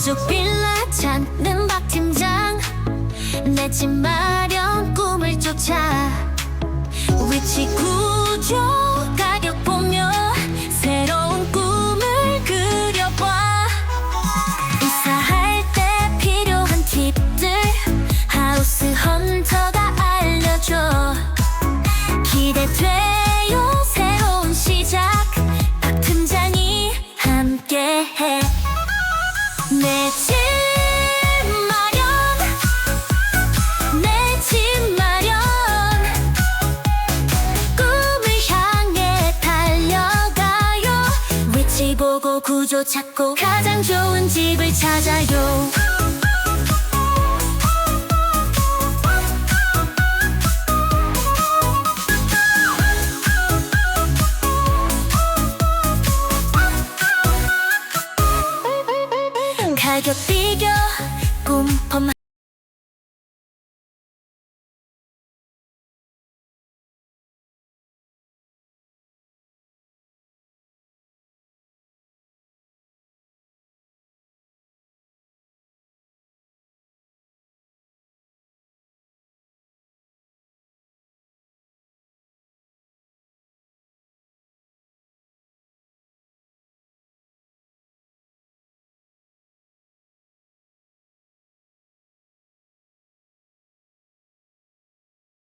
가족 빌라 찾는 박 팀장. 내 집 마련 꿈을 쫓아. 위치 구조 가격 보며 새로운 꿈을 그려봐. 이사할 때 필요한 팁들 하우스 헌터가 알려줘. 기대돼요 새로운 시작. 박 팀장이 함께해 보고 구조 찾고 가장 좋은 집을 찾아요 가격 비교 꿈